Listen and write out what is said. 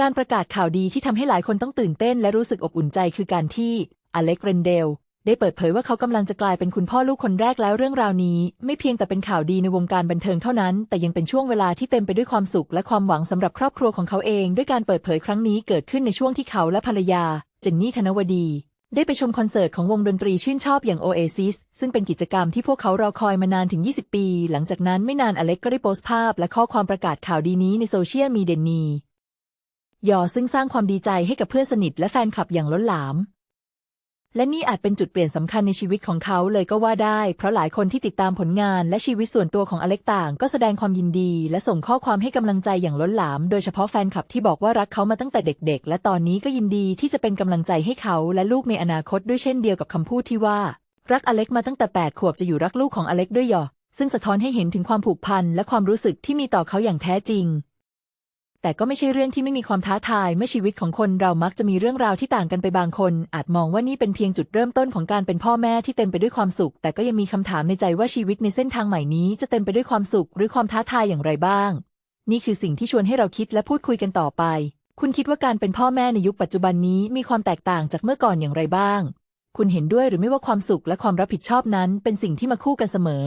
การประกาศข่าวดีที่ทำให้หลายคนต้องตื่นเต้นและรู้สึกอบอุ่นใจคือการที่อเล็กเรนเดล ได้เปิดเผยว่าเขากำลังจะกลายเป็นคุณพ่อลูกคนแรกแล้วเรื่องราวนี้ ไม่เพียงแต่เป็นข่าวดีในวงการบันเทิงเท่านั้น แต่ยังเป็นช่วงเวลาที่เต็มไปด้วยความสุขและความหวังสำหรับครอบครัวของเขาเอง ด้วยการเปิดเผยครั้งนี้เกิดขึ้นในช่วงที่เขาและภรรยา เจนนี่ธนวดี ได้ไปชมคอนเสิร์ตของวงดนตรีชื่นชอบอย่าง Oasis ซึ่งเป็นกิจกรรมที่พวกเขารอคอยมานานถึง 20 ปี หลังจากนั้นไม่นานอเล็กก็ได้โพสต์ภาพ และข้อความประกาศข่าวดีนี้ในโซเชียลมีเดียนี ยอซึ่งสร้างความดีใจให้กับเพื่อนสนิทและแฟนคลับอย่างล้นหลาม และนี่อาจเป็นจุดเปลี่ยนสำคัญในชีวิตของเขาเลยก็ว่าได้ เพราะหลายคนที่ติดตามผลงานและชีวิตส่วนตัวของอเล็กต่าง ก็แสดงความยินดี และส่งข้อความให้กำลังใจอย่างล้นหลาม โดยเฉพาะแฟนคลับที่บอกว่ารักเขามาตั้งแต่เด็ก ๆ และตอนนี้ก็ยินดีที่จะเป็นกำลังใจให้เขาและลูกในอนาคตด้วยเช่นเดียวกับคำพูดที่ว่า รักอเล็กมาตั้งแต่ 8 ขวบจะอยู่รักลูกของอเล็กด้วยหยอซึ่งสะท้อนให้เห็นถึงความผูกพันและความรู้สึกที่มีต่อเขาอย่างแท้จริง แต่ก็ไม่ใช่เรื่องที่ไม่มีความท้าทายเมื่อชีวิตของคนเรามักจะมีเรื่องราวที่ต่างกันไปบางคน อาจมองว่านี่เป็นเพียงจุดเริ่มต้นของการเป็นพ่อแม่ที่เต็มไปด้วยความสุข แต่ก็ยังมีคำถามในใจว่าชีวิตในเส้นทางใหม่นี้ จะเต็มไปด้วยความสุขหรือความท้าทายอย่างไรบ้าง นี่คือสิ่งที่ชวนให้เราคิดและพูดคุยกันต่อไป คุณคิดว่าการเป็นพ่อแม่ในยุคปัจจุบันนี้มีความแตกต่างจากเมื่อก่อนอย่างไรบ้าง คุณเห็นด้วยหรือไม่ว่าความสุขและความรับผิดชอบนั้น เป็นสิ่งที่มาคู่กันเสมอ